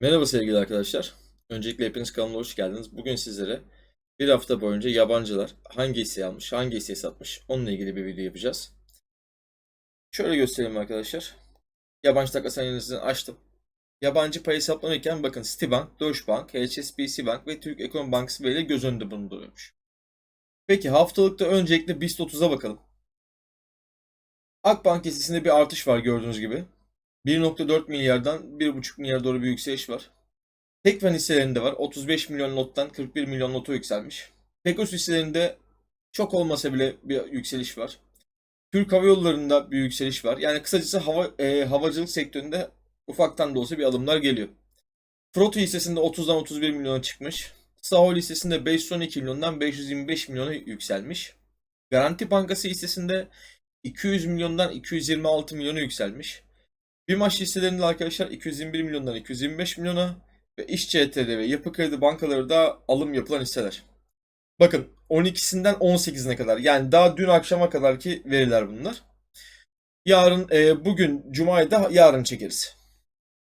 Merhaba sevgili arkadaşlar. Öncelikle hepiniz kanalıma hoş geldiniz. Bugün sizlere bir hafta boyunca yabancılar hangi hisse almış, hangi hisse satmış onunla ilgili bir video yapacağız. Şöyle göstereyim arkadaşlar. Yabancı takas analizini açtım. Yabancı pay hesaplanırken bakın Citibank, Deutsche Bank, HSBC Bank ve Türk Ekonomi Bankası böyle göz önünde bulunduruyormuş. Peki haftalıkta öncelikle BIST 30'a bakalım. Akbank hissesinde bir artış var gördüğünüz gibi. 1.4 milyardan 1.5 milyar doğru bir yükseliş var. Tekfen hisselerinde var. 35 milyon lottan 41 milyon lota yükselmiş. Pegasus hisselerinde çok olmasa bile bir yükseliş var. Türk Hava Yolları'nda bir yükseliş var. Yani kısacası hava e, havacılık sektöründe ufaktan da olsa bir adımlar geliyor. Proto hissesinde 30'dan 31 milyona çıkmış. Sahol hissesinde 512 milyondan 525 milyona yükselmiş. Garanti Bankası hissesinde 200 milyondan 226 milyona yükselmiş. Bir maç hisselerinde arkadaşlar 221 milyondan 225 milyona ve İş CTD ve Yapı Kredi bankaları da alım yapılan hisseler. Bakın 12'sinden 18'ine kadar yani daha dün akşama kadar ki veriler bunlar. Yarın e, bugün Cuma'yı da yarın çekeriz.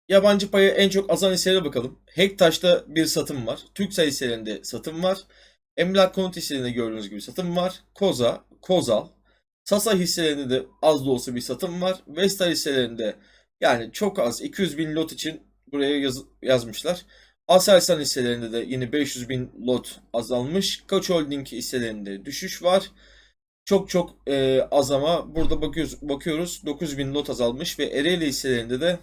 Yabancı payı en çok azan hisselere bakalım. Hektaş'ta bir satım var. Türksel hisselerinde satım var. Emlak konut hisselerinde gördüğünüz gibi satım var. Koza, Kozal, Sasa hisselerinde de az da olsa bir satım var. Vestel hisselerinde yani çok az 200 bin lot için buraya yaz- yazmışlar. Aselsan hisselerinde de yine 500 bin lot azalmış. Koç Holding hisselerinde düşüş var. Çok çok e, az ama burada bakıyoruz, bakıyoruz 9 bin lot azalmış ve Ereğli hisselerinde de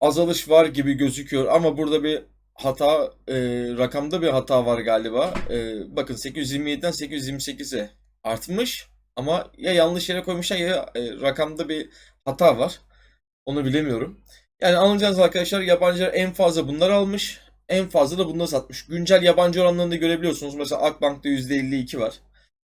azalış var gibi gözüküyor ama burada bir hata e, rakamda bir hata var galiba. E, bakın 827'den 828'e artmış ama ya yanlış yere koymuşlar ya e, rakamda bir hata var. Onu bilemiyorum. Yani anlayacağınız arkadaşlar yabancılar en fazla bunlar almış. En fazla da bunları satmış. Güncel yabancı oranlarını da görebiliyorsunuz. Mesela Akbank'ta %52 var.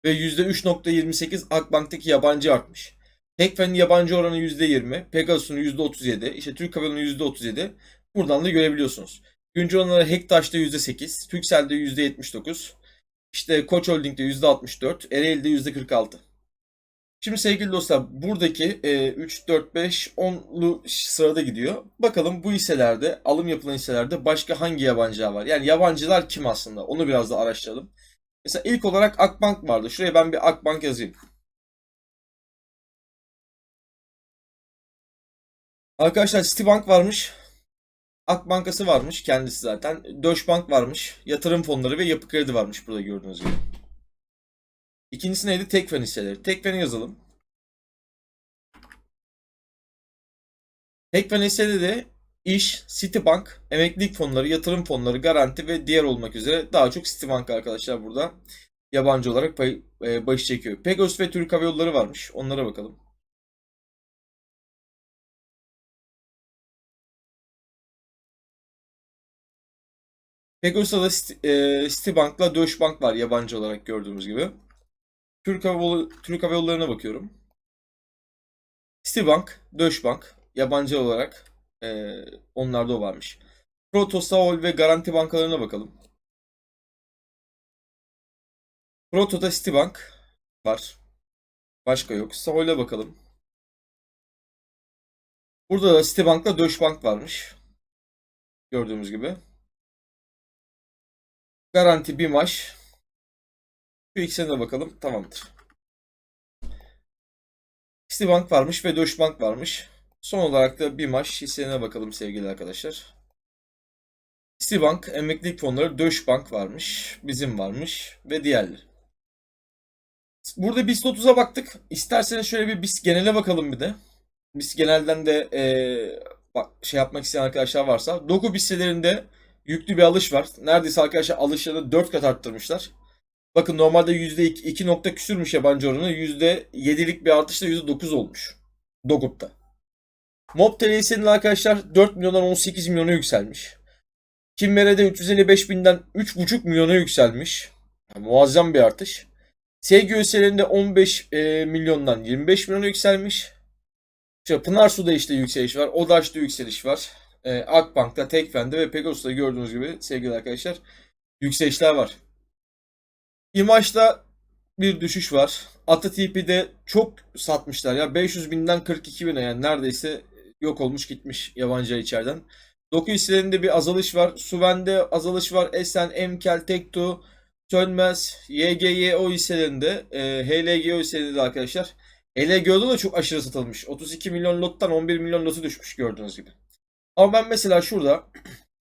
Ve %3.28 Akbank'taki yabancı artmış. Tekfen'in yabancı oranı %20. Pegasus'un %37. işte Türk Hava Yolu'nun %37. Buradan da görebiliyorsunuz. Güncel oranları Hektaş'ta %8. Turkcell'de %79. İşte Koç Holding'de %64. Ereğli'de %46. Şimdi sevgili dostlar buradaki e, 3, 4, 5, 10'lu sırada gidiyor. Bakalım bu hisselerde alım yapılan hisselerde başka hangi yabancılar var? Yani yabancılar kim aslında? Onu biraz da araştıralım. Mesela ilk olarak Akbank vardı. Şuraya ben bir Akbank yazayım. Arkadaşlar Citibank varmış. Akbankası varmış kendisi zaten. Deutsche Bank varmış. Yatırım fonları ve yapı kredi varmış burada gördüğünüz gibi. İkincisi neydi? Tekfen hisseleri. Tekfen'i yazalım. Tekfen hissede de iş, Citibank, emeklilik fonları, yatırım fonları, garanti ve diğer olmak üzere daha çok Citibank arkadaşlar burada yabancı olarak pay, e, başı çekiyor. Pegasus ve Türk Hava Yolları varmış. Onlara bakalım. Pegasus'ta da Citi- e, Citibank'la Deutsche Bank var yabancı olarak gördüğümüz gibi. Türk Hava, Türk Hava Yolları'na bakıyorum. Citibank, Deutsche Bank yabancı olarak e, onlarda o varmış. Proto, Sahol ve Garanti bankalarına bakalım. Proto'da Citibank var. Başka yok. Sahol'e bakalım. Burada da Citibank'la Deutsche Bank varmış. Gördüğümüz gibi. Garanti BİMAŞ. Şu ikisine de bakalım. Tamamdır. Citibank varmış ve Deutsche Bank varmış. Son olarak da BİMAŞ hisselerine bakalım sevgili arkadaşlar. Citibank, emeklilik fonları, Deutsche Bank varmış. Bizim varmış ve diğerleri. Burada BIST 30'a baktık. İsterseniz şöyle bir BIST genele bakalım bir de. BIST genelden de eee, bak, şey yapmak isteyen arkadaşlar varsa. Doku hisselerinde yüklü bir alış var. Neredeyse arkadaşlar alışlarını 4 kat arttırmışlar. Bakın normalde %2 2 nokta küsürmüş yabancı oranı. %7'lik bir artışla %9 olmuş. Dogup'ta. Mob TL'sinin arkadaşlar 4 milyondan 18 milyona yükselmiş. Kimmere'de 355 binden 3,5 milyona yükselmiş. Yani muazzam bir artış. Sevgi üyelerinde 15 e, milyondan 25 milyona yükselmiş. İşte Pınar Su'da işte yükseliş var. Odaş'ta yükseliş var. E, Akbank'ta, Tekfen'de ve Pegasus'ta gördüğünüz gibi sevgili arkadaşlar yükselişler var. İmaç'ta bir düşüş var. Atatürk'de çok satmışlar ya. 500 binden 42 bine yani neredeyse yok olmuş gitmiş yabancılar içeriden. Doku hisselerinde bir azalış var. Suven'de azalış var. Esen, Emkel, Tekto, Sönmez, YGYO hisselerinde, e, HLGO hisselerinde de arkadaşlar. HLGO'da da çok aşırı satılmış. 32 milyon lottan 11 milyon lotu düşmüş gördüğünüz gibi. Ama ben mesela şurada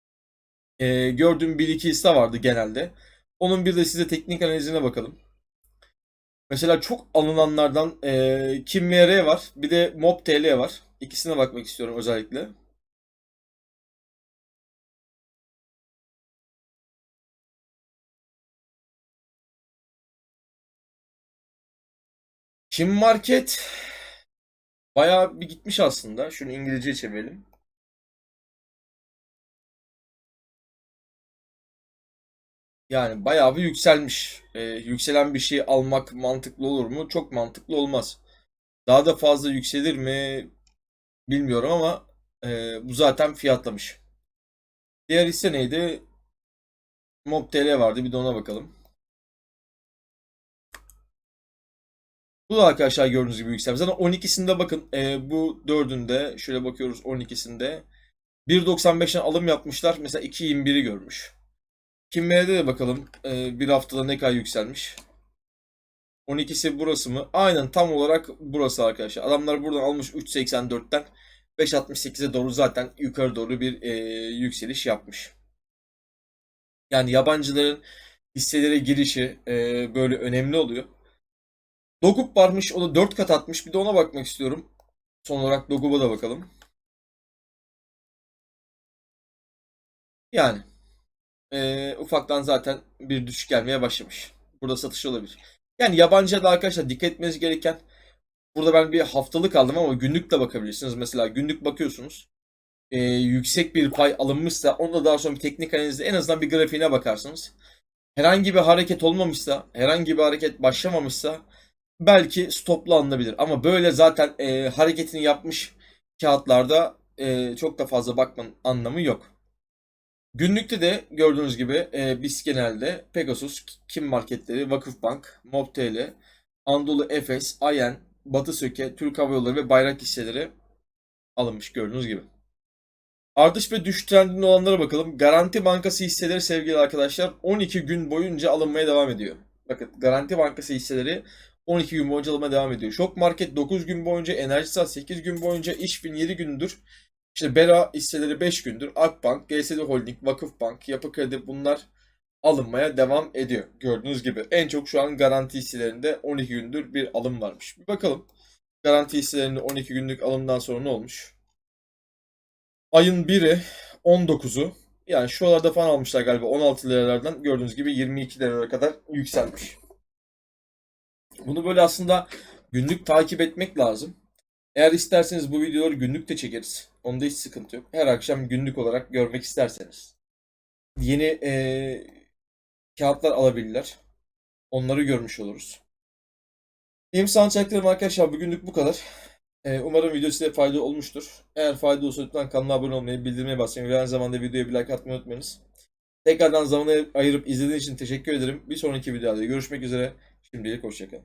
e, gördüğüm bir iki hisse vardı genelde. Onun bir de size teknik analizine bakalım. Mesela çok alınanlardan e, Kim MR var. Bir de Mob TL var. İkisine bakmak istiyorum özellikle. Kim Market bayağı bir gitmiş aslında. Şunu İngilizce çevirelim. Yani bayağı bir yükselmiş. Ee, yükselen bir şey almak mantıklı olur mu? Çok mantıklı olmaz. Daha da fazla yükselir mi bilmiyorum ama e, bu zaten fiyatlamış. Diğer hisse neydi? Mob TL vardı. Bir de ona bakalım. Bu da arkadaşlar gördüğünüz gibi yükselmiş. Zaten 12'sinde bakın e, bu dördünde şöyle bakıyoruz 12'sinde 1.95'ten alım yapmışlar. Mesela 2.21'i görmüş. Kimmer'de de bakalım e, bir haftada ne kadar yükselmiş. 12'si burası mı? Aynen tam olarak burası arkadaşlar. Adamlar buradan almış 3.84'ten 5.68'e doğru zaten yukarı doğru bir e, yükseliş yapmış. Yani yabancıların hisselere girişi e, böyle önemli oluyor. Dogup varmış. O da 4 kat atmış. Bir de ona bakmak istiyorum. Son olarak Dogup'a da bakalım. Yani e, ufaktan zaten bir düşüş gelmeye başlamış. Burada satış olabilir. Yani yabancıya da arkadaşlar dikkat etmeniz gereken burada ben bir haftalık aldım ama günlük de bakabilirsiniz. Mesela günlük bakıyorsunuz. E, yüksek bir pay alınmışsa onu da daha sonra bir teknik analizde en azından bir grafiğine bakarsınız. Herhangi bir hareket olmamışsa, herhangi bir hareket başlamamışsa belki stoplu alınabilir. Ama böyle zaten e, hareketini yapmış kağıtlarda e, çok da fazla bakmanın anlamı yok. Günlükte de gördüğünüz gibi e, biz genelde Pegasus, Kim Marketleri, Vakıfbank, Mobtl, Anadolu Efes, Ayen, Batı Söke, Türk Hava Yolları ve bayrak hisseleri alınmış gördüğünüz gibi. Artış ve düşüş trendinde olanlara bakalım. Garanti Bankası hisseleri sevgili arkadaşlar 12 gün boyunca alınmaya devam ediyor. Bakın Garanti Bankası hisseleri 12 gün boyunca alınmaya devam ediyor. Şok Market 9 gün boyunca, Enerjisal 8 gün boyunca, İşbin 7 gündür. İşte Bera hisseleri 5 gündür. Akbank, GSD Holding, Vakıfbank, Yapı Kredi bunlar alınmaya devam ediyor. Gördüğünüz gibi en çok şu an garanti hisselerinde 12 gündür bir alım varmış. Bir bakalım. Garanti hisselerinde 12 günlük alımdan sonra ne olmuş? Ayın 1'i 19'u yani şuralarda falan almışlar galiba 16 liralardan gördüğünüz gibi 22 liralara kadar yükselmiş. Bunu böyle aslında günlük takip etmek lazım. Eğer isterseniz bu videoları günlük de çekeriz. Onda hiç sıkıntı yok. Her akşam günlük olarak görmek isterseniz. Yeni e, kağıtlar alabilirler. Onları görmüş oluruz. Benim sanacaklarım arkadaşlar bugünlük bu kadar. E, umarım video size fayda olmuştur. Eğer fayda olsa lütfen kanala abone olmayı, bildirmeye basmayı ve aynı zamanda videoya bir like atmayı unutmayınız. Tekrardan zaman ayırıp izlediğiniz için teşekkür ederim. Bir sonraki videoda görüşmek üzere. Şimdilik hoşçakalın.